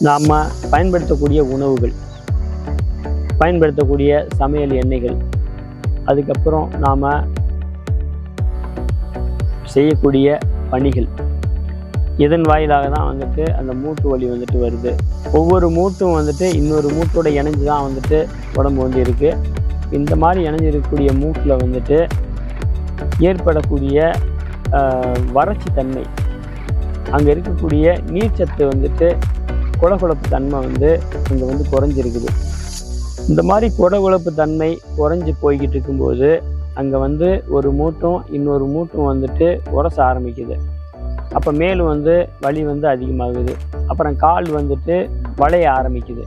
நாம் பயன்படுத்தக்கூடிய உணவுகள் பயன்படுத்தக்கூடிய சமையல் எண்ணெய்கள் அதுக்கப்புறம் நாம் செய்யக்கூடிய பணிகள். இதன் வாயிலாக தான் வந்துட்டு அந்த மூட்டு வலி வந்துட்டு வருது. ஒவ்வொரு மூட்டும் வந்துட்டு இன்னொரு மூட்டோட இணைஞ்சு தான் வந்துட்டு உடம்பு வந்து இருக்குது இந்த மாதிரி இணைஞ்சிருக்கக்கூடிய மூட்டில் வந்துட்டு ஏற்படக்கூடிய ஆஹ், வறட்சி தன்மை அங்கே இருக்கக்கூடிய நீர்ச்சத்து வந்துட்டு குளகுழப்பு தன்மை வந்து இங்கே வந்து குறைஞ்சிருக்குது. இந்த மாதிரி குடகுழப்பு தன்மை குறைஞ்சி போய்கிட்டு இருக்கும்போது அங்கே வந்து ஒரு மூட்டும் இன்னொரு மூட்டும் வந்துட்டு உரச ஆரம்பிக்குது. அப்போ மேலும் வந்து வலி வந்து அதிகமாகுது. அப்புறம் கால் வந்துட்டு வளைய ஆரம்பிக்குது.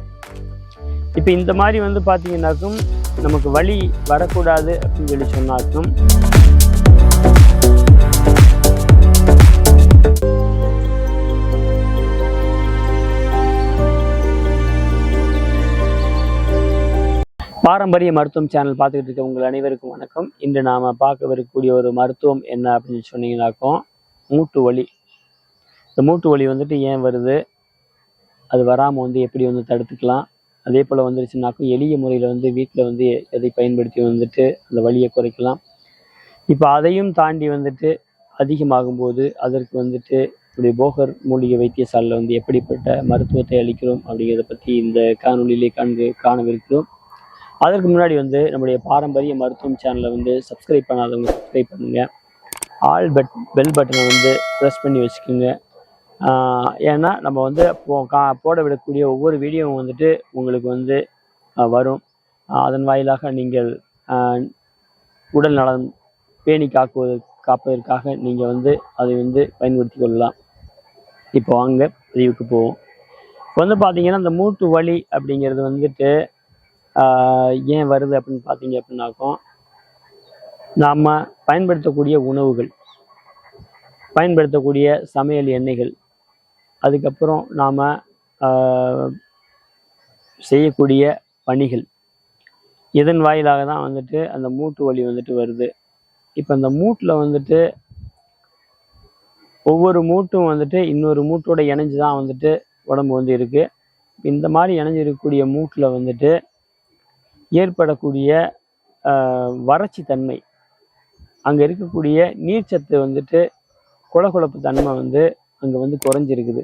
இப்போ இந்த மாதிரி வந்து பார்த்தீங்கன்னாக்கும் நமக்கு வலி வரக்கூடாது அப்படின்னு சொல்லி சொன்னாக்கும் பாரம்பரிய மருத்துவம் சேனல் பார்த்துக்கிட்டு இருக்க உங்கள் அனைவருக்கும் வணக்கம். இன்று நாம் பார்க்கவிருக்கக்கூடிய ஒரு மருத்துவம் என்ன அப்படின்னு சொன்னீங்கன்னாக்கும் மூட்டு வலி. இந்த மூட்டு வலி வந்துட்டு ஏன் வருது? அது வராமல் வந்து எப்படி வந்து தடுத்துக்கலாம்? அதே போல் வந்துருச்சுனாக்கும் எளிய முறையில் வந்து வீட்டில் வந்து எதை பயன்படுத்தி வந்துட்டு அந்த வலியை குறைக்கலாம். இப்போ அதையும் தாண்டி வந்துட்டு அதிகமாகும்போது அதற்கு வந்துட்டு இப்படி போகர் மூலிகை வைத்தியசாலையில் வந்து எப்படிப்பட்ட மருத்துவத்தை அளிக்கிறோம் அப்படிங்கிறத பற்றி இந்த காணொலியிலே காண்க காணவிருக்கிறோம். அதற்கு முன்னாடி வந்து நம்முடைய பாரம்பரிய மருத்துவம் சேனலை வந்து சப்ஸ்கிரைப் பண்ணாதவங்க சப்ஸ்கிரைப் பண்ணுங்கள் ஆல் பட் பெல் பட்டனை வந்து ப்ரெஸ் பண்ணி வச்சுக்கோங்க. ஏன்னா நம்ம வந்து போ கா போட விடக்கூடிய ஒவ்வொரு வீடியோவும் வந்துட்டு உங்களுக்கு வந்து வரும். அதன் வாயிலாக நீங்கள் உடல் நலம் பேணி காக்குவது காப்பதற்காக நீங்கள் வந்து அதை வந்து பயன்படுத்தி கொள்ளலாம். இப்போ வாங்க பதிவுக்கு போவோம். இப்போ வந்து பார்த்தீங்கன்னா இந்த மூட்டு வலி அப்படிங்கிறது வந்துட்டு ஏன் வருது அப்படின்னு பார்த்தீங்க அப்படின்னாக்கும் நாம் பயன்படுத்தக்கூடிய உணவுகள் பயன்படுத்தக்கூடிய சமையல் எண்ணெய்கள் அதுக்கப்புறம் நாம் செய்யக்கூடிய பணிகள். இதன் வாயிலாக தான் வந்துட்டு அந்த மூட்டு வலி வந்துட்டு வருது. இப்போ அந்த மூட்டில் வந்துட்டு ஒவ்வொரு மூட்டும் வந்துட்டு இன்னொரு மூட்டோட இணைஞ்சு தான் வந்துட்டு உடம்பு வந்து இருக்குது இந்த மாதிரி இணைஞ்சிருக்கக்கூடிய மூட்டில் வந்துட்டு ஏற்படக்கூடிய வறட்சி தன்மை. அங்கே இருக்கக்கூடிய நீர்ச்சத்து வந்துட்டு குளகுழப்பு தன்மை வந்து அங்கே வந்து குறைஞ்சிருக்குது.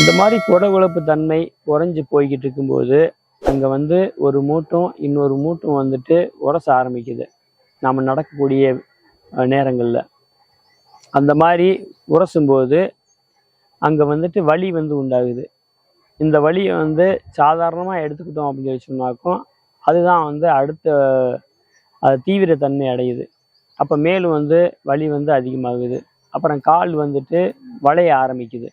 இந்த மாதிரி குடகுழப்பு தன்மை குறைஞ்சி போய்கிட்டு இருக்கும்போது அங்கே வந்து ஒரு மூட்டும் இன்னொரு மூட்டும் வந்துட்டு உரச ஆரம்பிக்குது. நாம் நடக்கக்கூடிய நேரங்களில். அந்த மாதிரி உரசும்போது அங்கே வந்துட்டு வலி வந்து உண்டாகுது. இந்த வலியை வந்து சாதாரணமாக எடுத்துக்கிட்டோம் அப்படின்னு சொல்லி சொன்னாக்கும் அதுதான் வந்து அடுத்த அது தீவிரத்தன்மை அடையுது. அப்போ மேலும் வந்து வலி வந்து அதிகமாகுது. அப்புறம் கால் வந்துட்டு வளைய ஆரம்பிக்குது.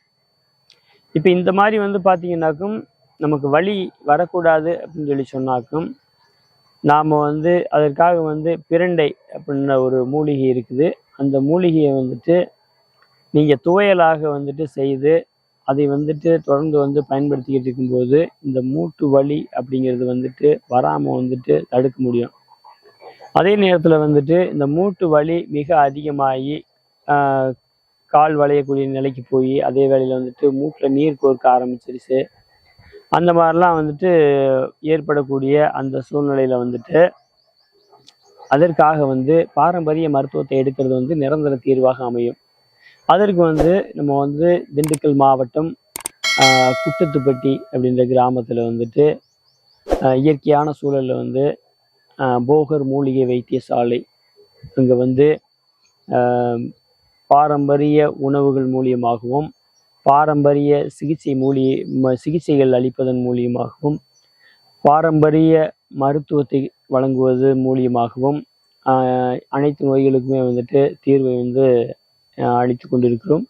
இப்போ இந்த மாதிரி வந்து பார்த்தீங்கன்னாக்கும் நமக்கு வலி வரக்கூடாது அப்படின்னு சொல்லி சொன்னாக்கும் நாம் வந்து அதற்காக வந்து பிரண்டை அப்படின்ற ஒரு மூலிகை இருக்குது. அந்த மூலிகையை வந்துட்டு நீங்கள் துவையலாக வந்துட்டு செய்து அதை வந்துட்டு தொடர்ந்து வந்து பயன்படுத்திக்கிட்டு இருக்கும்போது இந்த மூட்டு வலி அப்படிங்கிறது வந்துட்டு வராமல் வந்துட்டு தடுக்க முடியும். அதே நேரத்தில் வந்துட்டு இந்த மூட்டு வலி மிக அதிகமாகி கால் வளையக்கூடிய நிலைக்கு போய் அதே வேளையில் வந்துட்டு மூட்டில் நீர் கோர்க்க ஆரம்பிச்சிருச்சு. அந்த மாதிரிலாம் வந்துட்டு ஏற்படக்கூடிய அந்த சூழ்நிலையில் வந்துட்டு அதற்காக வந்து பாரம்பரிய மருத்துவத்தை எடுக்கிறது வந்து நிரந்தர தீர்வாக அமையும். அதற்கு வந்து நம்ம வந்து திண்டுக்கல் மாவட்டம் குட்டத்துப்பட்டி அப்படின்ற கிராமத்தில் வந்துட்டு இயற்கையான சூழலில் வந்து போகர் மூலிகை வைத்தியசாலை அங்கே வந்து பாரம்பரிய உணவுகள் மூலியமாகவும் பாரம்பரிய சிகிச்சை மூலிய ம- சிகிச்சைகள் அளிப்பதன் மூலியமாகவும் பாரம்பரிய மருத்துவத்தை வழங்குவது மூலியமாகவும் அனைத்து நோய்களுக்குமே வந்துட்டு தீர்வை வந்து அளித்து கொண்டிருக்கிறோம்.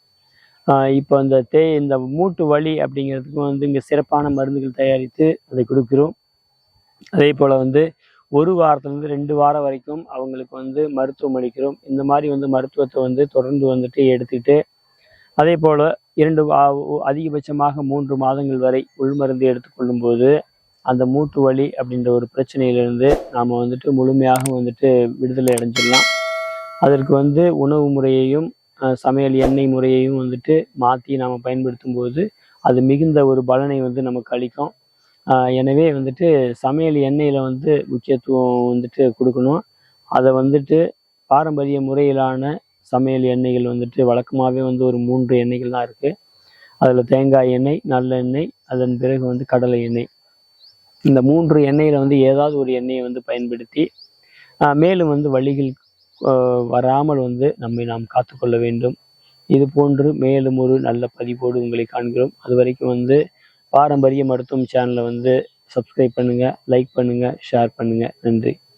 இப்போ இந்த தே இந்த மூட்டு வலி அப்படிங்கிறதுக்கும் வந்து இங்கே சிறப்பான மருந்துகள் தயாரித்து அதை கொடுக்கிறோம். அதே போல் வந்து ஒரு வாரத்துலேருந்து ரெண்டு வாரம் வரைக்கும் அவங்களுக்கு வந்து மருத்துவம் அளிக்கிறோம். இந்த மாதிரி வந்து மருத்துவத்தை வந்து தொடர்ந்து வந்துட்டு எடுத்துக்கிட்டு அதே போல் இரண்டு வா- அதிகபட்சமாக மூன்று மாதங்கள் வரை உள்மருந்து எடுத்துக்கொள்ளும் போது அந்த மூட்டு வலி அப்படின்ற ஒரு பிரச்சனையிலிருந்து நாம் வந்துட்டு முழுமையாக வந்துட்டு விடுதலை அடைஞ்சிடலாம். அதற்கு வந்து உணவு முறையையும் சமையல் எண்ணெய் முறையையும் வந்துட்டு மாற்றி நாம் பயன்படுத்தும் போது அது மிகுந்த ஒரு பலனை வந்து நமக்கு அளிக்கும். எனவே வந்துட்டு சமையல் எண்ணெயில் வந்து முக்கியத்துவம் வந்துட்டு கொடுக்கணும். அதை வந்துட்டு பாரம்பரிய முறையிலான சமையல் எண்ணெய்கள் வந்துட்டு வழக்கமாகவே வந்து ஒரு மூன்று எண்ணெய்கள் தான் இருக்குது அதில் தேங்காய் எண்ணெய் நல்லெண்ணெய் அதன் பிறகு வந்து கடலை எண்ணெய். இந்த மூன்று எண்ணெயில் வந்து ஏதாவது ஒரு எண்ணெயை வந்து பயன்படுத்தி மேலும் வந்து வழிகள் வராமல் வந்து நம்மை நாம் காத்துக்கொள்ள வேண்டும். இது போன்று மேலும் ஒரு நல்ல பதிவோடு உங்களை காண்கிறோம். அது வரைக்கும் வந்து பாரம்பரிய மருத்துவம் சேனலை வந்து சப்ஸ்கிரைப் பண்ணுங்கள் லைக் பண்ணுங்கள் ஷேர் பண்ணுங்கள் நன்றி.